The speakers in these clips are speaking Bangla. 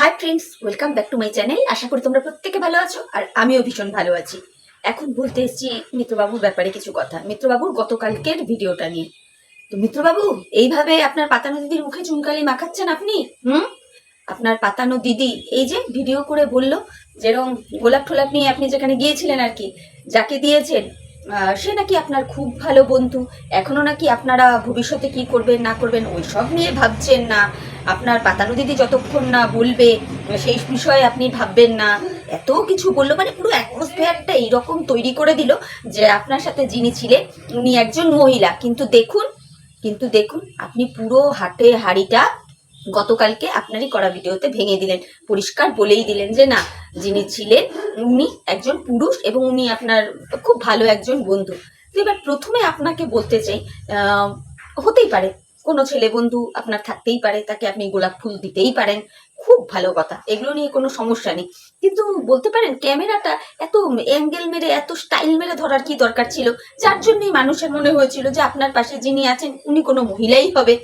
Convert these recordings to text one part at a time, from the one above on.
Hi friends welcome back to my channel আশা করি তোমরা প্রত্যেকে ভালো আছো আর আমিও ভীষণ ভালো আছি। এখন বলতে এসেছি মিত্রবাবুর ব্যাপারে কিছু কথা। মিত্রবাবুর গতকালকের ভিডিওটা নিয়ে। তো মিত্রবাবু, এইভাবে আপনার পাতানো দিদির মুখে চুনকালি মাখাচ্ছেন আপনি? হুম? আপনার পাতানো দিদি এই যে ভিডিও করে বলল, যেরকম গোলাপ ঠোলাপ নিয়ে আপনি যেখানে গিয়েছিলেন আর কি, যাকে দিয়েছেন সে নাকি আপনার খুব ভালো বন্ধু। এখনও নাকি আপনারা ভবিষ্যতে কি করবেন, না করবেন ওই সব নিয়ে ভাবছেন না। আপনার পাতানো দিদি যতক্ষণ না বলবে, সেই বিষয়ে আপনি ভাববেন না। এত কিছু বলল মানে পুরো অ্যাটমসফিয়ারটা এইরকম তৈরি করে দিল যে আপনার সাথে যিনি ছিলেন, উনি একজন মহিলা। কিন্তু দেখুন কিন্তু দেখুন, আপনি পুরো হাটে হাড়িটা গতকালকে আপনারই করা ভিডিওতে ভেঙে দিলেন। পরিষ্কার বলেই দিলেন যে না যিনি ছিলেন, উনি একজন পুরুষ এবং উনি আপনার খুব ভালো একজন বন্ধু। তো এবার প্রথমে আপনাকে বলতে চাই হতেই পারে, কোনো ছেলে বন্ধু আপনার থাকতেই পারে, তাকে আপনি গোলাপ ফুল দিতেই পারেন, খুব ভালো কথা, এগুলো নিয়ে কোনো সমস্যা নেই। কিন্তু বলতে পারেন, ক্যামেরাটা এত অ্যাঙ্গেল মেরে, এত স্টাইল মেরে ধরার কি দরকার ছিল? যার জন্যই মানুষের মনে হয়েছিল যে আপনার পাশে যিনি আছেন, উনি কোনো মহিলাই হবে।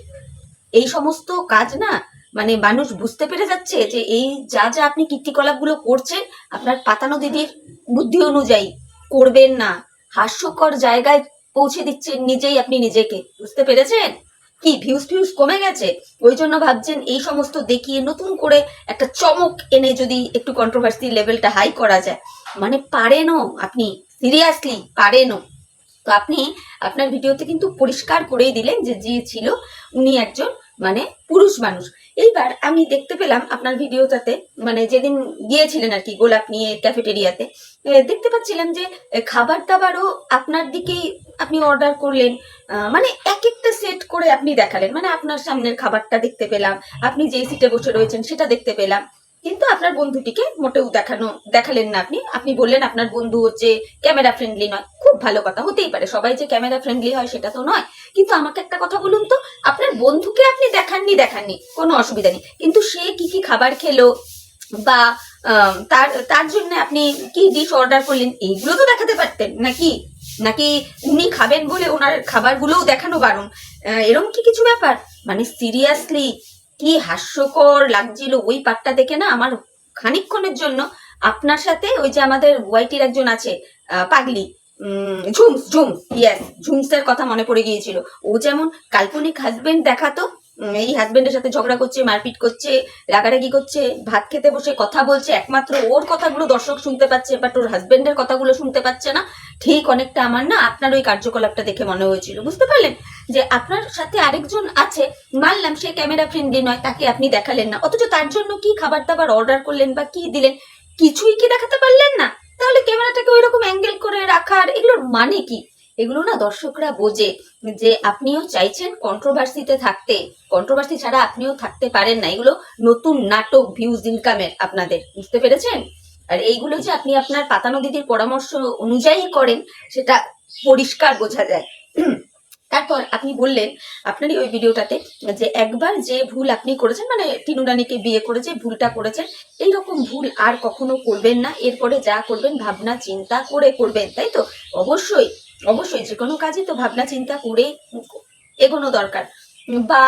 এই সমস্ত কাজ না মানে মানুষ বুঝতে পেরে যাচ্ছে যে এই যা যা আপনি কীর্তিকলাপগুলো করছেন, আপনার পাতানো দিদির বুদ্ধি অনুযায়ী করবেন না। হাস্যকর জায়গায় পৌঁছে দিচ্ছেন নিজেই আপনি নিজেকে। বুঝতে পেরেছেন? কি ভিউজ ফিউজ কমে গেছে? ওই জন্য ভাবছেন এই সমস্ত দেখিয়ে নতুন করে একটা চমক এনে যদি একটু কন্ট্রোভার্সি লেভেলটা হাই করা যায়। মানে পারেনও আপনি সিরিয়াসলি পারেনও তো আপনি আপনার ভিডিওতে কিন্তু পরিষ্কার করেই দিলেন যে যে ছিল, উনি একজন মানে পুরুষ মানুষ। এইবার আমি দেখতে পেলাম আপনার ভিডিওটাতে মানে যেদিন গিয়েছিলেন আর কি গোলাপ নিয়ে ক্যাফেটেরিয়াতে দেখতে পাচ্ছিলাম যে খাবার দাবারও আপনার দিকেই আপনি অর্ডার করলেন মানে এক একটা সেট করে আপনি দেখালেন। মানে আপনার সামনের খাবারটা দেখতে পেলাম, আপনি যে সিটে বসে রয়েছেন সেটা দেখতে পেলাম। কিন্তু আপনার বন্ধুটিকে মোটেও দেখানো, দেখালেন না আপনি। আপনি বললেন আপনার বন্ধু হচ্ছে ক্যামেরা ফ্রেন্ডলি নয়। খুব ভালো কথা, হতেই পারে। সবাই যে ক্যামেরা ফ্রেন্ডলি হয় সেটা তো নয়। কিন্তু আমাকে একটা কথা বলুন তো, আপনার বন্ধুকে আপনি দেখাননি দেখাননি, কোনো অসুবিধা নেই। কিন্তু সে কি কি খাবার খেলো বা তার তার জন্য আপনি কি ডিশ অর্ডার করলেন, এইগুলো তো দেখাতে পারতেন নাকি? নাকি উনি খাবেন বলে ওনার খাবারগুলোও দেখানো বারণ? এরম কি কিছু ব্যাপার? মানে সিরিয়াসলি কি হাস্যকর লাগছিল ওই পার্টটা দেখে না? আমার খানিকক্ষণের জন্য আপনার সাথে ওই যে আমাদের ওয়াইটির একজন আছে পাগলি ঝুমস ঝুমস ইয়েস ঝুমসের কথা মনে পড়ে গিয়েছিল। ও যেমন কাল্পনিক হাজবেন্ড দেখাতো এই হাজবেন্ডের সাথে ঝগড়া করছে, মারপিট করছে, রাগারাগি করছে, ভাত খেতে বসে কথা বলছে, একমাত্র ওর কথাগুলো দর্শক শুনতে পাচ্ছে বাট ওর হাজবেন্ডের কথাগুলো শুনতে পাচ্ছে না। ঠিক অনেকটা আমার না আপনার ওই কার্যকলাপটা দেখে মনে হয়েছিল। বুঝতে পারলেন? যে আপনার সাথে আরেকজন আছে, মানলাম সে ক্যামেরা ফ্রেন্ডলি নয়, তাকে আপনি দেখালেন না। অথচ তার জন্য কি খাবার দাবার অর্ডার করলেন বা কি দিলেন, কিছুই কি দেখাতে পারলেন না? তাহলে ক্যামেরাটাকে ওই রকম অ্যাঙ্গেল করে রাখার এগুলোর মানে কি? এগুলো না দর্শকরা বোঝে যে আপনিও চাইছেন কন্ট্রোভার্সিতে থাকতে। কন্ট্রোভার্সি ছাড়া আপনিও থাকতে পারেন না। এগুলো নতুন নাটক ভিউজ ইনকামের আপনাদের। বুঝতে পেরেছেন? আর এইগুলো যে আপনি আপনার পাতানো দিদির পরামর্শ অনুযায়ী করেন, সেটা পরিষ্কার বোঝা যায়। তারপর আপনি বললেন আপনারই ওই ভিডিওটাতে যে একবার যে ভুল আপনি করেছেন মানে টিনু রানীকে বিয়ে করে যে ভুলটা করেছেন এই রকম ভুল আর কখনো করবেন না। এরপরে যা করবেন, ভাবনা চিন্তা করে করবেন, তাই তো? অবশ্যই অবশ্যই যে কোনো কাজই তো ভাবনা চিন্তা করে এগোনো দরকার। বা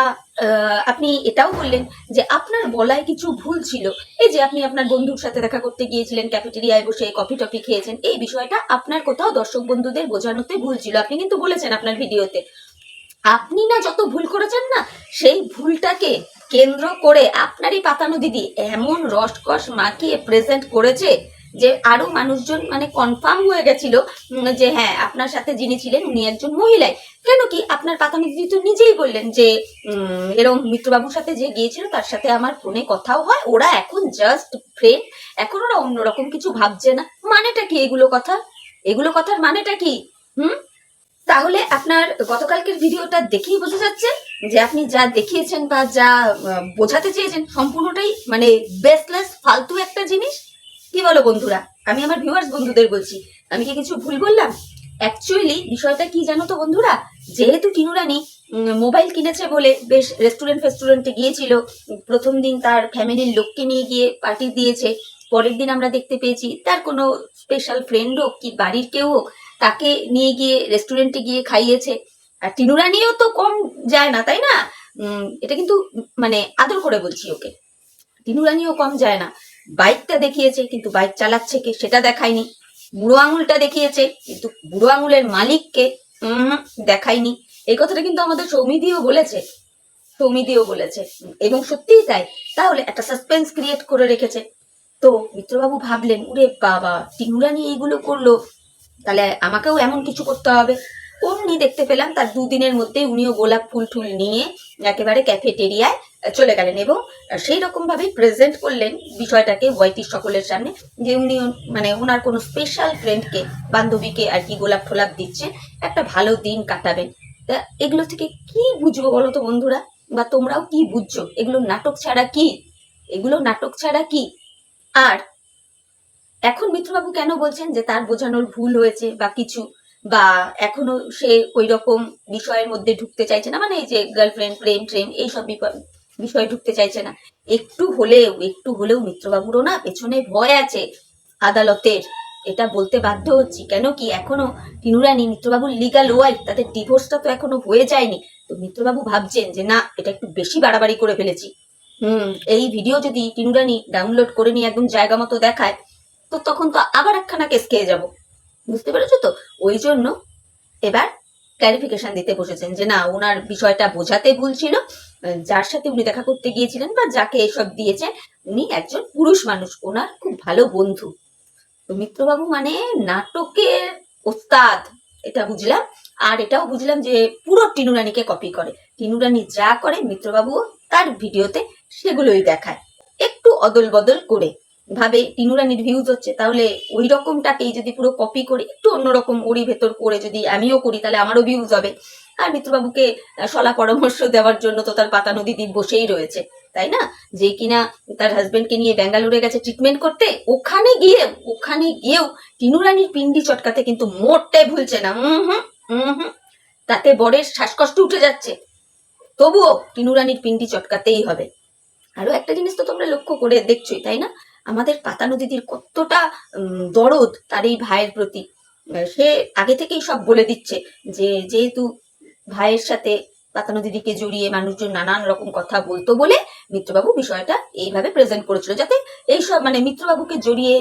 আপনি এটাও বললেন যে আপনার বলায় কিছু ভুল ছিল। এই যে আপনি আপনার বন্ধুর সাথে দেখা করতে গিয়েছিলেন ক্যাফেটেরিয়ায় বসে কফি টফি খেয়েছেন, এই বিষয়টা আপনার কোথাও দর্শক বন্ধুদের বোঝানোতে ভুল ছিল। আপনি কিন্তু বলেছেন আপনার ভিডিওতে। আপনি না যত ভুল করেছেন না, সেই ভুলটাকে কেন্দ্র করে আপনারই পাতানো দিদি এমন রসকস মাখিয়ে প্রেজেন্ট করেছে যে আরও মানুষজন মানে কনফার্ম হয়ে গেছিল যে হ্যাঁ আপনার সাথে যিনি ছিলেন উনি একজন মহিলাই। কেন কি আপনার পাতানো দিদি তো নিজেই বললেন যে এরকম মিত্রবাবুর সাথে যে গিয়েছিল, তার সাথে আমার ফোনে কথাও হয়, ওরা এখন জাস্ট ফ্রেন্ড এখন ওরা অন্যরকম কিছু ভাবছে না। মানেটা কি এগুলো কথা? এগুলো কথার মানেটা কি? হুম? তাহলে আপনার গতকালকের ভিডিওটা দেখেই বোঝা যাচ্ছে যে আপনি যা দেখিয়েছেন বা যা বোঝাতে চেয়েছেন, সম্পূর্ণটাই মানে বেসলেস ফালতু একটা জিনিস। কি বলো বন্ধুরা? আমি আমার ভিউয়ার্স বন্ধুদের বলছি, আমি কি কিছু ভুল বললাম? অ্যাকচুয়ালি বিষয়টা কি জানো তো বন্ধুরা? যেহেতু টিনুরানি মোবাইল কিনেছে বলে বেশ রেস্টুরেন্ট ফেস্টুরেন্টে গিয়েছিল, প্রথম দিন তার ফ্যামিলির লোককে নিয়ে গিয়ে পার্টি দিয়েছে, পরের দিন আমরা দেখতে পেয়েছি তার কোনো স্পেশাল ফ্রেন্ড হোক কি বাড়ির কেউ হোক, তাকে নিয়ে গিয়ে রেস্টুরেন্টে গিয়ে খাইয়েছে। আর টিনুরানিও তো কম যায় না, তাই না? এটা কিন্তু মানে আদর করে বলছি ওকে। টিনুরানিও কম যায় না। বাইকটা দেখিয়েছে, কিন্তু বাইক চালাচ্ছে কে সেটা দেখায়নি। বুড়ো আঙুলটা দেখিয়েছে, কিন্তু বুড়ো আঙুলের মালিককে দেখায়নি। এই কথাটা কিন্তু আমাদের সৌমিদিও বলেছে। সৌমিদিও বলেছে। এবং সত্যিই তাই। তাহলে একটা সাসপেন্স ক্রিয়েট করে রেখেছে। তো মিত্রবাবু ভাবলেন, ওরে বাবা টিনুরানি এইগুলো করল। তাহলে আমাকেও এমন কিছু করতে হবে। অমনি দেখতে পেলাম, তার দুদিনের মধ্যে উনিও গোলাপ ফুল টুল নিয়ে একেবারে ক্যাফেটেরিয়ায় চলে গেলেন এবং সেই রকম ভাবে প্রেজেন্ট করলেন বিষয়টাকে ওয়াইটির সকলের সামনে, যে উনি মানে ওনার কোনো স্পেশাল ফ্রেন্ডকে বান্ধবীকে আর কি গোলাপ টোলাপ দিচ্ছে একটা ভালো দিন কাটাবেন। তা এগুলো থেকে কি বুঝব বলো তো বন্ধুরা? বা তোমরাও কি বুঝছ? এগুলো নাটক ছাড়া কি? এগুলো নাটক ছাড়া কি? আর এখন মিত্রবাবু কেন বলছেন যে তার বোঝানোর ভুল হয়েছে বা কিছু? বা এখনও সে ওই রকম বিষয়ের মধ্যে ঢুকতে চাইছে না? মানে এই যে গার্লফ্রেন্ড প্রেম ট্রেম এইসব বিষয়ে ঢুকতে চাইছে না। একটু হলেও একটু হলেও মিত্রবাবুরও না পেছনে ভয় আছে আদালতের। এটা বলতে বাধ্য হচ্ছি। কেন কি এখনও টিনুরানি, মিত্রবাবুর লিগাল ওয়াইফ তাদের ডিভোর্সটা তো এখনও হয়ে যায়নি। তো মিত্রবাবু ভাবছেন যে, না, এটা একটু বেশি বাড়াবাড়ি করে ফেলেছি। হুম, এই ভিডিও যদি টিনুরানি ডাউনলোড করে নিয়ে একদম জায়গা মতো দেখায়, তো তখন তো আবার একখানা কেস খেয়ে যাব। বুঝতে পেরেছ তো? ওই জন্য এবার ক্লারিফিকেশন দিতে বসেছেন যে না ওনার বিষয়টা বোঝাতে ভুল ছিল। যার সাথে উনি দেখা করতে গিয়েছিলেন বা যাকে এসব দিয়েছেন, উনি একজন পুরুষ মানুষ ওনার খুব ভালো বন্ধু। মিত্রবাবু মানে নাটকের ওস্তাদ, এটা বুঝলাম। আর এটাও বুঝলাম যে পুরো টিনুরানিকে কপি করে। টিনুরানি যা করে মিত্রবাবু তার ভিডিওতে সেগুলোই দেখায়। একটু অদল বদল করে। ভাবে টিনুরানির ভিউজ হচ্ছে, তাহলে ওই রকমটাকেই যদি পুরো কপি করি, একটু অন্যরকম ওরই ভেতর করে যদি আমিও করি, তাহলে আমারও ভিউজ হবে। আর মিত্রবাবুকে সলা পরামর্শ দেওয়ার জন্য তো তার পাতা নদী দ্বীপ বসেই রয়েছে, তাই না? যে কিনা তার হাজবেন্ডকে নিয়ে ব্যাঙ্গালোরে গেছে ট্রিটমেন্ট করতে, ওখানে গিয়ে, ওখানে গিয়েও টিনুরানির পিন্ডি চটকাতে কিন্তু মোটটাই ভুলছে না। হুম হুম হুম হুম, তাতে বরের শ্বাসকষ্ট উঠে যাচ্ছে। তবুও টিনুরানির পিন্ডি চটকাতেই হবে। আরও একটা জিনিস তো তোমরা লক্ষ্য করে দেখছোই, তাই না? আমাদের পাতানো দিদির কতটা দরদ তার এই ভাইয়ের প্রতি। সে আগে থেকেই সব বলে দিচ্ছে যে, যেহেতু ভাইয়ের সাথে পাতানো দিদিকে জড়িয়ে মানুষজন নানান রকম কথা বলতো বলে মিত্রবাবু বিষয়টা এইভাবে প্রেজেন্ট করেছিল, যাতে এইসব মানে মিত্রবাবুকে জড়িয়ে,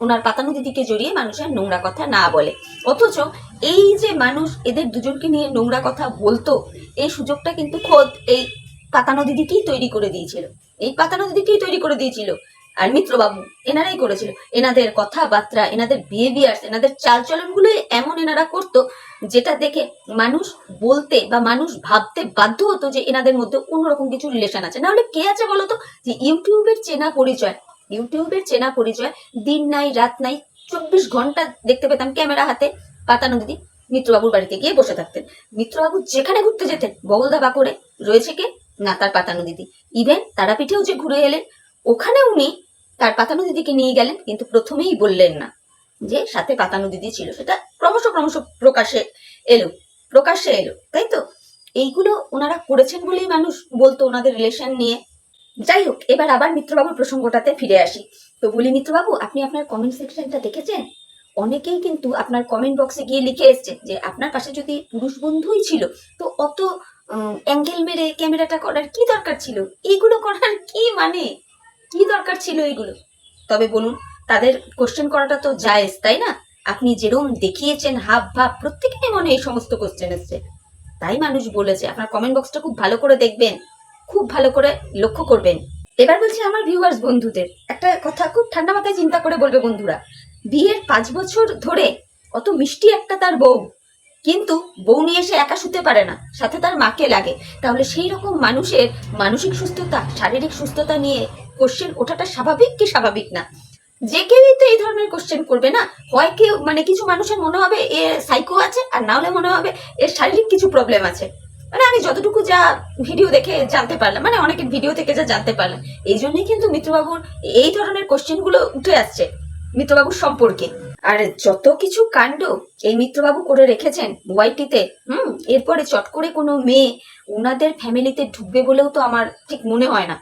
ওনার পাতানো দিদিকে জড়িয়ে মানুষের নোংরা কথা না বলে। অথচ এই যে মানুষ এদের দুজনকে নিয়ে নোংরা কথা বলতো, এই সুযোগটা কিন্তু খোদ এই পাতানো দিদিকেই তৈরি করে দিয়েছিল। এই পাতানো দিদিকেই তৈরি করে দিয়েছিল। আর মিত্রবাবু, এনারাই করেছিল। এনাদের কথাবার্তা, এনাদের বিহেভিয়ার এনাদের চালচলনগুলো এমন এনারা করতো, যেটা দেখে মানুষ বলতে বা মানুষ ভাবতে বাধ্য হতো যে এনাদের মধ্যে অন্যরকম কিছু রিলেশন আছে। না হলে কে আছে বলতো? যে ইউটিউবের চেনা পরিচয়, ইউটিউবের চেনা পরিচয়, দিন নাই, রাত নাই, চব্বিশ ঘণ্টা দেখতে পেতাম ক্যামেরা হাতে, পাতানো দিদি মিত্রবাবুর বাড়িতে গিয়ে বসে থাকতেন। মিত্রবাবু যেখানে ঘুরতে যেতেন বগলদাবা করে রয়েছে কে? না, তার পাতানো দিদি। ইভেন তারাপীঠেও যে ঘুরে এলেন, ওখানে উনি তার পাতানো দিদিকে নিয়ে গেলেন, কিন্তু প্রথমেই বললেন না যে সাথে পাতানো দিদি ছিল। সেটা ক্রমশ ক্রমশ প্রকাশে এলো, প্রকাশ্যে এলো, তাই তো? এইগুলো ওনারা করেছেন বলেই মানুষ বলতো ওনাদের রিলেশন নিয়ে। যাই হোক, এবার আবার মিত্রবাবুর প্রসঙ্গটাতে ফিরে আসি। তো বলি, মিত্রবাবু, আপনি আপনার কমেন্ট সেকশনটা দেখেছেন? অনেকেই কিন্তু আপনার কমেন্ট বক্সে গিয়ে লিখে এসছে যে, আপনার পাশে যদি পুরুষ বন্ধুই ছিল, তো অত অ্যাঙ্গেল মেরে ক্যামেরাটা করার কি দরকার ছিল? এইগুলো করার কি মানে? কি দরকার ছিল এইগুলো তবে বলুন, তাদের কোশ্চেন করাটা তো জায়েজ, তাই না? আপনি যেরকম দেখিয়েছেন, হাব ভাব, প্রত্যেকেরই মনে এই সমস্ত কোশ্চেন এসছে। তাই মানুষ বলেছে, আপনার কমেন্ট বক্সটা খুব ভালো করে দেখবেন, খুব ভালো করে লক্ষ্য করবেন। এবার বলছি আমার ভিউয়ার্স বন্ধুদের, একটা কথা খুব ঠান্ডা মাথায় চিন্তা করে বলবে বন্ধুরা, বিয়ের পাঁচ বছর ধরে অত মিষ্টি একটা তার বউ, কিন্তু বউ নিয়ে এসে একা শুতে পারে না, সাথে তার মাকে লাগে। তাহলে সেই রকম মানুষের মানসিক সুস্থতা, শারীরিক সুস্থতা নিয়ে কোশ্চেন ওঠাটা স্বাভাবিক কি স্বাভাবিক না? যে কেউই তো এই ধরনের কোশ্চেন করবে না। হয় কেউ মানে কিছু মানুষের মনে হবে এ সাইকো আছে, আর না হলে মনে হবে এর শারীরিক কিছু প্রবলেম আছে। মানে আমি যতটুকু যা ভিডিও দেখে জানতে পারলাম মানে অনেকের ভিডিও থেকে যা জানতে পারলাম, এই জন্যই কিন্তু মিত্রবাবুর এই ধরনের কোশ্চেনগুলো উঠে আসছে, মিত্রবাবুর সম্পর্কে। আর যত কিছু কাণ্ড এই মিত্রবাবু করে রেখেছেন ওয়াইটিতে, হুম, এরপরে চট করে কোনো মেয়ে ওনাদের ফ্যামিলিতে ঢুকবে বলেও তো আমার ঠিক মনে হয় না।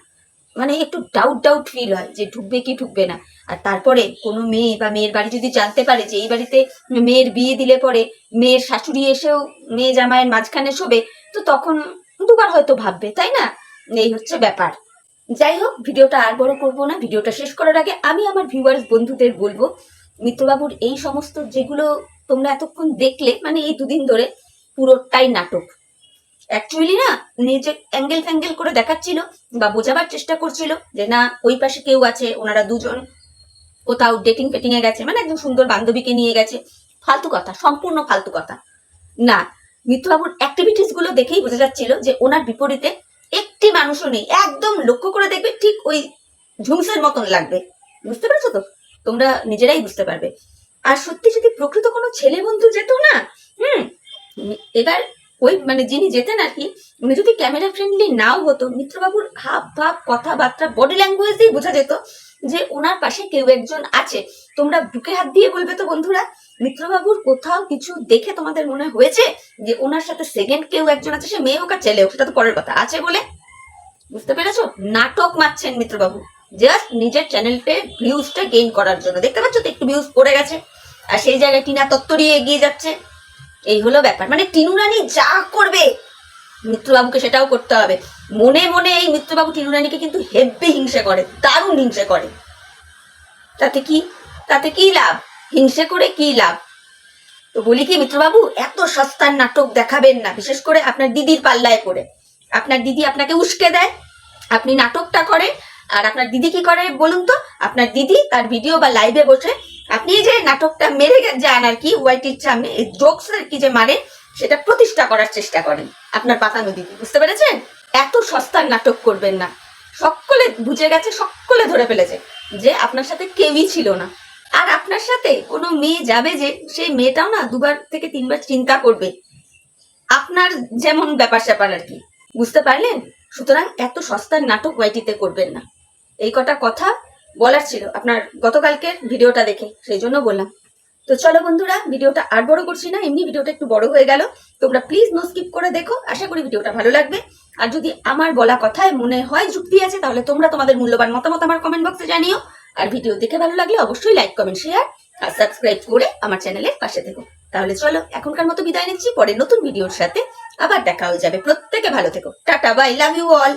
মানে একটু ডাউট ডাউট ফিল হয় যে ঢুকবে কি ঢুকবে না। আর তারপরে কোনো মেয়ে বা মেয়ের বাড়ি যদি জানতে পারে যে এই বাড়িতে মেয়ের বিয়ে দিলে পরে মেয়ের শাশুড়ি এসেও মেয়ে জামাইয়ের মাঝখানে শোবে, তো তখন দুবার হয়তো ভাববে, তাই না? এই হচ্ছে ব্যাপার। যাই হোক, ভিডিওটা আর বড় করব না। ভিডিওটা শেষ করার আগে আমি আমার ভিউয়ার্স বন্ধুদের বলব, মিত্রবাবুর এই সমস্ত যেগুলো তোমরা এতক্ষণ দেখলে মানে এই দুদিন ধরে পুরোটাই নাটক। অ্যাকচুয়ালি না নিজে অ্যাঙ্গেল ফ্যাঙ্গেল করে দেখাচ্ছিল বা বোঝাবার চেষ্টা করছিল যে না, ওই পাশে কেউ আছে, ওনারা দুজন কোথাও ডেটিং পেটিং এ গেছে মানে একদম সুন্দর বান্ধবীকে নিয়ে গেছে। ফালতু কথা, সম্পূর্ণ ফালতু কথা। না, মিত্রবাবুর অ্যাক্টিভিটিসগুলো দেখেই বোঝা যাচ্ছিল যে ওনার বিপরীতে একটি মানুষও নেই। একদম লক্ষ্য করে দেখবে ঠিক ওই ঝুমসের মতন লাগবে। বুঝতে পারছ তো? তোমরা নিজেরাই বুঝতে পারবে। আর সত্যি যদি প্রকৃত কোনো ছেলে বন্ধু যেত না, হুম, এবার ওই মানে যিনি যেতেন আর কি, উনি যদি ক্যামেরা ফ্রেন্ডলি নাও হতো, মিত্রবাবুর হাব ভাব, কথাবার্তা বডি ল্যাঙ্গুয়েজ দিয়ে বোঝা যেত যে ওনার পাশে কেউ একজন আছে। তোমরা বুকে হাত দিয়ে বলবে তো বন্ধুরা, মিত্রবাবুর কোথাও কিছু দেখে তোমাদের মনে হয়েছে যে ওনার সাথে সেকেন্ড কেউ একজন আছে, সে মেয়ে হোক আর ছেলে হোক, সেটা তো পরের কথা। আছে বলে? বুঝতে পেরেছ? নাটক মারছেন মিত্রবাবু। জাস্ট নিজের চ্যানেলতে ভিউজটা গেইন করার জন্য। দেখতে পাচ্ছ তো একটু ভিউজ পড়ে গেছে। আর সেই জায়গায় টিনা তত্তরিয়ে এগিয়ে যাচ্ছে। এই হলো ব্যাপার। মানে টিনু রানী যা করবে, মিত্রবাবুকে সেটাও করতে হবে। মনে মনে এই মিত্রবাবু টিনু রানীকে কিন্তু হেব্বি হিংসে করে, দারুণ হিংসে করে। তাতে কি? তাতে কি লাভ? হিংসে করে কি লাভ? তো বলি কি, মিত্রবাবু, এত সস্তার নাটক দেখাবেন না, বিশেষ করে আপনার দিদির পাল্লায় পড়ে। আপনার দিদি আপনাকে উস্কে দেয়, আপনি নাটকটা করেন, আর আপনার দিদি কি করে বলুন তো? আপনার দিদি তার ভিডিও বা লাইভে বসে আপনি যে নাটকটা মেরে যান আর কি ওয়াইটির সামনে জোকস আর কি যে মারে, সেটা প্রতিষ্ঠা করার চেষ্টা করেন আপনার পাতানো দিদি বুঝতে পেরেছেন? এত সস্তার নাটক করবেন না। সকলে বুঝে গেছে, সকলে ধরে ফেলেছে যে আপনার সাথে কেউই ছিল না। আর আপনার সাথে কোনো মেয়ে যাবে যে, সেই মেয়েটাও না দুবার থেকে তিনবার চিন্তা করবে। আপনার যেমন ব্যাপার স্যাপার আর কি, বুঝতে পারলেন? সুতরাং এত সস্তার নাটক ওয়াইটিতে করবেন না। এই কটা কথা বলার ছিল। আপনার গতকালকের ভিডিওটা দেখে, সেই জন্য বললাম। তো চলো বন্ধুরা, ভিডিওটা আর বড় করছি না, এমনি ভিডিওটা একটু বড় হয়ে গেল। তোমরা প্লিজ নো স্কিপ করে দেখো, আশা করি ভিডিওটা ভালো লাগবে। আর যদি আমার বলা কথায় মনে হয় যুক্তি আছে, তাহলে তোমরা তোমাদের মূল্যবান মতামত আমার কমেন্ট বক্সে জানিও। আর ভিডিও দেখে ভালো লাগলে অবশ্যই লাইক কমেন্ট শেয়ার আর সাবস্ক্রাইব করে আমার চ্যানেলের পাশে থেকো। তাহলে চলো, এখনকার মতো বিদায় নিচ্ছি, পরে নতুন ভিডিওর সাথে আবার দেখা হয়ে যাবে। প্রত্যেকে ভালো থেকো। Tata bye love you all